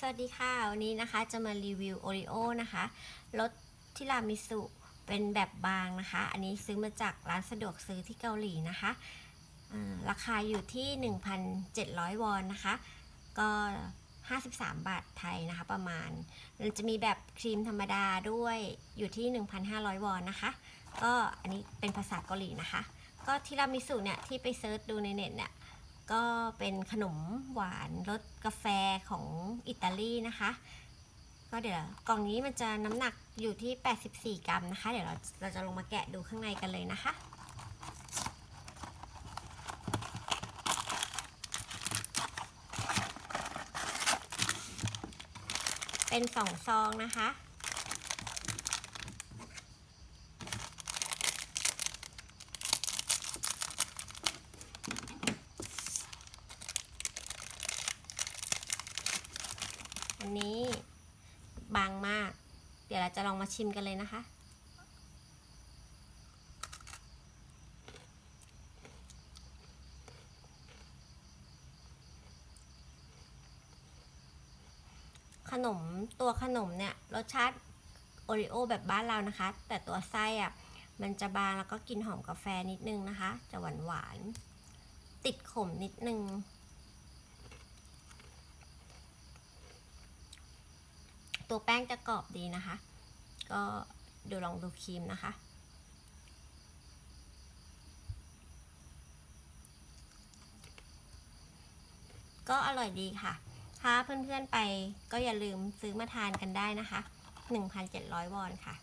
สวัสดีค่ะ วันนี้นะคะจะมารีวิวโอริโอนะคะรสทิรามิสุเป็นแบบบางนะคะ อันนี้ซื้อมาจากร้านสะดวกซื้อที่เกาหลีนะคะราคาอยู่ที่ 1,700 วอนนะคะ ก็ 53 บาทไทยนะคะประมาณจะมีแบบครีมธรรมดาด้วยอยู่ที่ 1,500 วอนนะคะ ก็อันนี้เป็นภาษาเกาหลีนะคะ ก็ทิรามิสุเนี่ยที่ไปเซิร์ชดูในเน็ตเนี่ย ก็เป็นขนมหวานรสกาแฟของอิตาลีนะคะ ก็เดี๋ยวกล่องนี้มันจะน้ำหนักอยู่ที่ 84 กรัมนะคะ เดี๋ยวเราเราจะลงมาแกะดูข้างในกันเลยนะคะเป็นสองซองนะคะ อันนี้บางมาก เดี๋ยวเราจะลองมาชิมกันเลยนะคะขนมตัวขนมเนี่ยรสชาติโอริโอแบบบ้านเรานะคะ แต่ตัวไส้อะมันจะบางแล้วก็กินหอมกาแฟนิดนึงนะคะ จะหวานหวานติดขมนิดนึง ตัวแป้งจะกรอบดีนะคะ ก็ดูลองดูครีมนะคะ ก็อร่อยดีค่ะ ถ้าเพื่อนๆไปก็อย่าลืมซื้อมาทานกันได้นะคะ 1,700 วอนค่ะ